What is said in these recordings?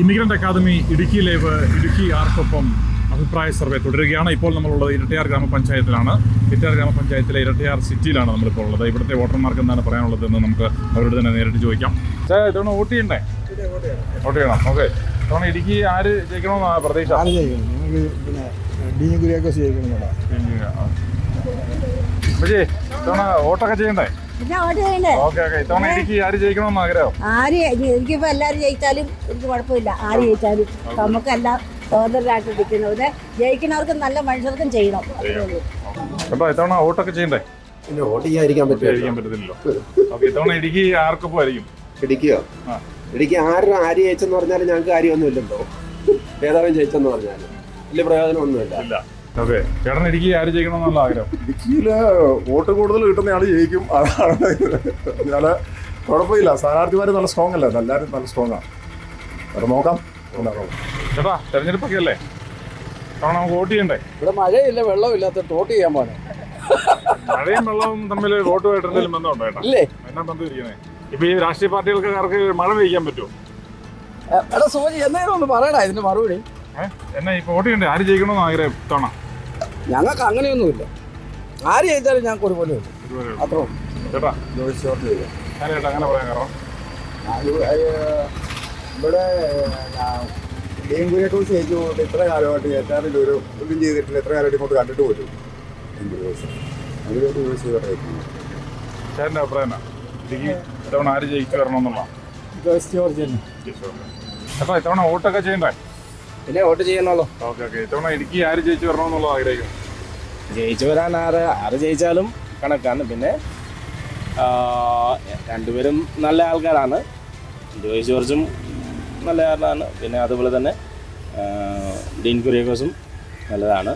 Immigrant academy Idukki live Idukki ആർക്കൊപ്പം അഭിപ്രായ survey തുടരുകയാണ്. ഇപ്പോൾ നമ്മളുള്ളത് ഇരട്ടയാർ ഗ്രാമപഞ്ചായത്തിലാണ്. ഇരട്ടയാർ ഗ്രാമപഞ്ചായത്തിലെ ഇരട്ടയാർ സിറ്റിയിലാണ് നമ്മളിപ്പോൾ ഉള്ളത്. ഇവിടുത്തെ വോട്ടർമാർക്ക് എന്താണ് പറയാനുള്ളത് എന്ന് നമുക്ക് അവരോട് തന്നെ നേരിട്ട് ചോദിക്കാം. സാർ ഇത്തവണ വോട്ട് ചെയ്യണ്ടേ? വോട്ട് ചെയ്യണം. ഓക്കെ. ഇത്തവണ ഇടുക്കി ആര് ജയിക്കണമെന്നാണ് പ്രതീക്ഷ? ആര് പിന്നെ കുര്യാക്കോസ് ഇത്തവണ വോട്ടൊക്കെ ചെയ്യണ്ടേ? ആര് എനിക്കിപ്പോ എല്ലാവരും ജയിച്ചാലും എനിക്ക് കുഴപ്പമില്ല. ആര് ജയിച്ചാലും. നമുക്കെല്ലാം സ്വതന്ത്രരായിട്ട് നിൽക്കുന്നത് ജയിക്കുന്നവർക്കും നല്ല മനുഷ്യർക്കും ചെയ്യണം. ഇത്തവണ വോട്ടൊക്കെ ചെയ്യണ്ടേ? പിന്നെ വോട്ട് ചെയ്യാതിരിക്കാൻ ഇത്തവണ ഇടുക്കി ആർക്കൊപ്പം ആയിരിക്കും? ഇടുക്കിയോ? ഇടുക്കി ആരും ആര് ജയിച്ചെന്ന് പറഞ്ഞാൽ ഞങ്ങൾക്ക് കാര്യമൊന്നുമില്ലല്ലോ. ഭേദാവൻ ജയിച്ചെന്ന് പറഞ്ഞാൽ വലിയ പ്രയോജനമൊന്നുമില്ല. ഓക്കെ ചേട്ടൻ ഇടുക്കി ആര് ജയിക്കണമെന്നുള്ള ആഗ്രഹം? ഇടുക്കിയിൽ വോട്ട് കൂടുതൽ കിട്ടുന്ന ആൾ ജയിക്കും. അതാണ് ഞാൻ കുഴപ്പമില്ല. സ്ഥാനാർത്ഥിമാർ നല്ല സ്ട്രോങ് അല്ലേ? എല്ലാവരും നല്ല സ്ട്രോങ് ആണ് അത് നോക്കാം. ചേട്ടാ തെരഞ്ഞെടുപ്പൊക്കെ അല്ലേ നമുക്ക് വോട്ട് ചെയ്യണ്ടേ? ഇവിടെ മഴയില്ല വെള്ളമില്ലാത്ത വോട്ട് ചെയ്യാൻ പോണേ. മഴയും വെള്ളവും തമ്മിൽ വോട്ടുമായിട്ട് എന്തെങ്കിലും ബന്ധമുണ്ടോ ചേട്ടാ? ഇല്ലേ? എന്നാ ബന്ധം ഇരിക്കുന്നത് ഇപ്പൊ ഈ രാഷ്ട്രീയ പാർട്ടികൾക്കാർക്ക് മഴ പെയ്യാൻ പറ്റുമോ? എടാ സോജി എന്നേരം ഒന്ന് പറയടാ ഇതിന്റെ മറുപടി. എന്നാ ഈ പോട്ടിയുണ്ട്. ആര് ജയിക്കണമെന്ന് ആഗ്രഹം? തവണ ഞങ്ങൾക്ക് അങ്ങനെയൊന്നുമില്ല. ആര് ചെയ്താലും ഞങ്ങൾക്ക് ഒരുപോലെ. അത്രേ ചേട്ടാ. ചെയ്യാം. ചേട്ടാ അങ്ങനെ പറയാൻ കാരണം. ഇവിടെ ഡീൻ കുറിച്ച് പോയിട്ട് ഇത്ര കാലമായിട്ട് ഏറ്റാറിൽ ഒരു ഒന്നും ചെയ്തിട്ടില്ല. എത്ര കാലമായിട്ട് ഇങ്ങോട്ട് കണ്ടിട്ട് പോലും ദിവസം അതിലോട്ട് അഭിപ്രായം ഇത്തവണ ആര് ജയിച്ചു വരണമെന്നുള്ള? ജോയിസ് ജോർജ് തന്നെ ചേട്ടാ ഇത്തവണ വോട്ടൊക്കെ ചെയ്യണ്ടേ? പിന്നെ വോട്ട് ചെയ്യണമല്ലോ ഓക്കെ ഓക്കെ. ഇത്തവണ ഇടുക്കി ആര് ജയിച്ചു വരണമെന്നുള്ള ആഗ്രഹിക്കും ജയിച്ചു വരാൻ ആറ് ആറ് ജയിച്ചാലും കണക്കാണ്. പിന്നെ ആ, രണ്ടുപേരും നല്ല ആൾക്കാരാണ്. ജോയ് ജോർജും നല്ല ആളാണ് പിന്നെ അതുപോലെ തന്നെ ആ, ഡീൻ കുര്യാക്കോസും നല്ലതാണ്.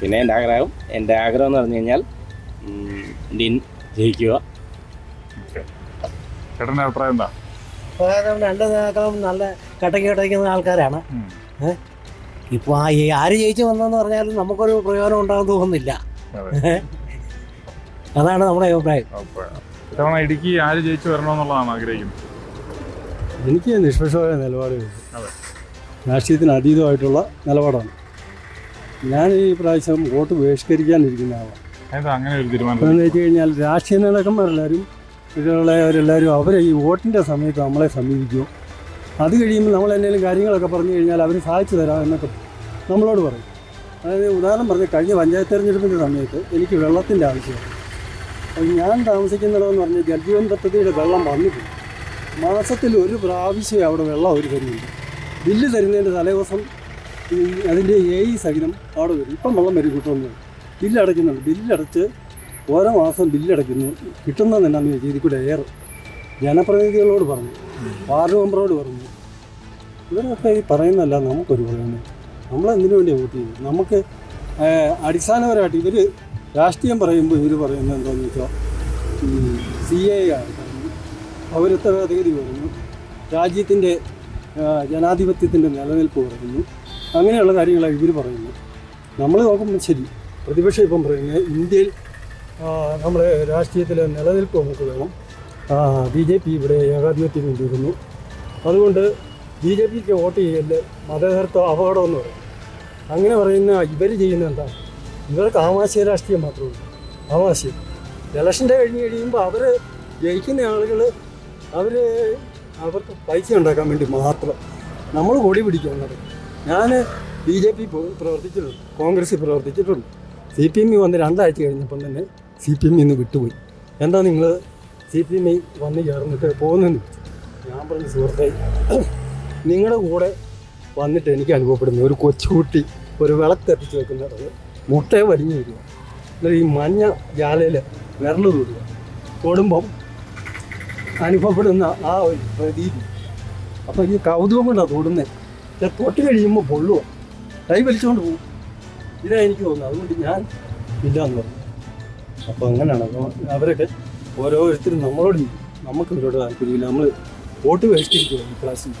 പിന്നെ എന്റെ ആഗ്രഹം എന്റെ ആഗ്രഹം എന്ന് പറഞ്ഞു കഴിഞ്ഞാൽ ഉം, ഡീൻ ജയിക്കുക. ചേട്ടന്റെ അഭിപ്രായം എന്താ? അതായത് രണ്ട് നേതാക്കളും നല്ല കട്ടക്ക് കട്ടയ്ക്കുന്ന ആൾക്കാരാണ്. ഉം. ഇപ്പോൾ ആ ഈ ആര് ജയിച്ചു വന്നെന്ന് പറഞ്ഞാലും നമുക്കൊരു പ്രയോജനം ഉണ്ടാകാൻ തോന്നുന്നില്ല. അതാണ് നമ്മുടെ അഭിപ്രായം. ഇത്തവണ ഇടുക്കി ആര് ജയിച്ചു വരണമെന്നുള്ളതാണ് ആഗ്രഹിക്കുന്നത്? എനിക്ക് നിഷ്പക്ഷമായ നിലപാട്. രാഷ്ട്രീയത്തിന് അതീതമായിട്ടുള്ള നിലപാടാണ്. ഞാൻ ഈ പ്രാവശ്യം വോട്ട് ബഹിഷ്കരിക്കാനിരിക്കുന്ന ആളാണ്. അങ്ങനെ ഒരു തീരുമാനം? എന്ന് വെച്ച് കഴിഞ്ഞാൽ രാഷ്ട്രീയ നേതാക്കന്മാരെല്ലാവരും ഇതിലുള്ളവരെല്ലാവരും അവരെ ഈ വോട്ടിന്റെ സമയത്ത് നമ്മളെ സമീപിക്കുമോ അത് കഴിയുമ്പോൾ നമ്മൾ എന്തെങ്കിലും കാര്യങ്ങളൊക്കെ പറഞ്ഞു കഴിഞ്ഞാൽ അവർ സഹായിച്ചു തരാം എന്നൊക്കെ നമ്മളോട് പറയും. അതായത് ഉദാഹരണം പറഞ്ഞ കഴിഞ്ഞ പഞ്ചായത്ത് തെരഞ്ഞെടുപ്പിന്റെ സമയത്ത് എനിക്ക് വെള്ളത്തിന്റെ ആവശ്യമാണ്. അപ്പോൾ ഞാൻ താമസിക്കുന്നിടമെന്ന് പറഞ്ഞാൽ ജൽജീവൻ പദ്ധതിയുടെ വെള്ളം വന്നിട്ടില്ല മാസത്തിൽ ഒരു പ്രാവശ്യം അവിടെ വെള്ളം അവർ തരുന്നുണ്ട്. ബില്ല് തരുന്നതിന്റെ തലേദിവസം അതിന്റെ എ ഇ സഹിതം അവിടെ വരും. ഇപ്പം വെള്ളം വരും കിട്ടുമെന്ന്. ബില്ലടയ്ക്കുന്നുണ്ട് ബില്ലടച്ച് ഓരോ മാസം ബില്ലടയ്ക്കുന്നു കിട്ടുന്നതെന്നാണ് ഇതിൽ കൂടെ ഏറെ. ജനപ്രതിനിധികളോട് പറഞ്ഞു. വാർഡ് മെമ്പറോട് പറഞ്ഞു ഇവരൊക്കെ ഈ പറയുന്നല്ല നമുക്കൊരു പറയുന്നത് നമ്മളെന്തിനു വേണ്ടിയാണ് വോട്ട് ചെയ്യുന്നത്? നമുക്ക് അടിസ്ഥാനപരമായിട്ട് ഇവർ രാഷ്ട്രീയം പറയുമ്പോൾ ഇവർ പറയുന്നത് എന്താണെന്ന് വെച്ചാൽ സി എ പൗരത്വ ഭേദഗതി പറഞ്ഞു രാജ്യത്തിന്റെ ജനാധിപത്യത്തിന്റെ നിലനിൽപ്പ് പറയുന്നു. അങ്ങനെയുള്ള കാര്യങ്ങളാണ് ഇവർ പറയുന്നത്. നമ്മൾ നോക്കുമ്പോൾ ശരി പ്രതിപക്ഷം ഇപ്പം പറയുന്നത് ഇന്ത്യയിൽ നമ്മുടെ രാഷ്ട്രീയത്തിലെ നിലനിൽപ്പ് നമുക്ക് വേണം. ബി ജെ പി ഇവിടെ ഏകാധിപത്യം കൊണ്ടുവരുന്നു. അതുകൊണ്ട് ബി ജെ പിക്ക് വോട്ട് ചെയ്യൽ മതേതരത്വ അപകടമെന്ന് പറയും. അങ്ങനെ പറയുന്ന ഇവർ ചെയ്യുന്ന എന്താ? ഇവർക്ക് ആവാശ്യ രാഷ്ട്രീയം മാത്രമേ ഉള്ളൂ. ആമാശയം ഇലക്ഷന്റെ കഴിഞ്ഞ് കഴിയുമ്പോൾ അവർ ജയിക്കുന്ന ആളുകൾ അവർ അവർക്ക് പൈസ ഉണ്ടാക്കാൻ വേണ്ടി മാത്രം നമ്മൾ കൊടി പിടിക്കുന്നത് ഞാൻ ബി ജെ പി പ്രവർത്തിച്ചിട്ടുണ്ട്. കോൺഗ്രസ്സിൽ പ്രവർത്തിച്ചിട്ടുണ്ട്. സി പി എം വന്ന് രണ്ടാഴ്ച കഴിഞ്ഞപ്പം തന്നെ സി പി എം ഇന്ന് വിട്ടുപോയി. എന്താ നിങ്ങൾ സി പി എം വന്ന് ചേർന്നിട്ട് പോകുന്നെന്ന്. ഞാൻ പറഞ്ഞു സുഹൃത്തെ നിങ്ങളുടെ കൂടെ വന്നിട്ട് എനിക്ക് അനുഭവപ്പെടുന്ന. ഒരു കൊച്ചുകുട്ടി ഒരു വിളക്ക് കത്തിച്ച് വെക്കുന്നത് മുട്ടയെ വലിഞ്ഞു വരിക എന്നിട്ട് ഈ മഞ്ഞ ജാലയിൽ വിരൽ തൊടുക തൊടുമ്പം അനുഭവപ്പെടുന്ന ആ ഒരു പ്രതീതി. അപ്പം ഈ കൗതുകം കൊണ്ടാണ് തൊടുന്നത് തൊട്ട് കഴിയുമ്പോൾ പൊള്ളുക കൈ വലിച്ചുകൊണ്ട് പോകും ഇതാണ് എനിക്ക് തോന്നുന്നത്. അതുകൊണ്ട് ഞാൻ ഇല്ല എന്ന് പറഞ്ഞു. അപ്പോൾ അങ്ങനെയാണ്. അപ്പോൾ അവരൊക്കെ ഓരോരുത്തരും നമ്മളോട്. നമുക്ക് ഇവരോട് താല്പര്യമില്ല നമ്മൾ വോട്ട് ബഹിഷ്കരിക്കുക ഈ ക്ലാസ്സിൽ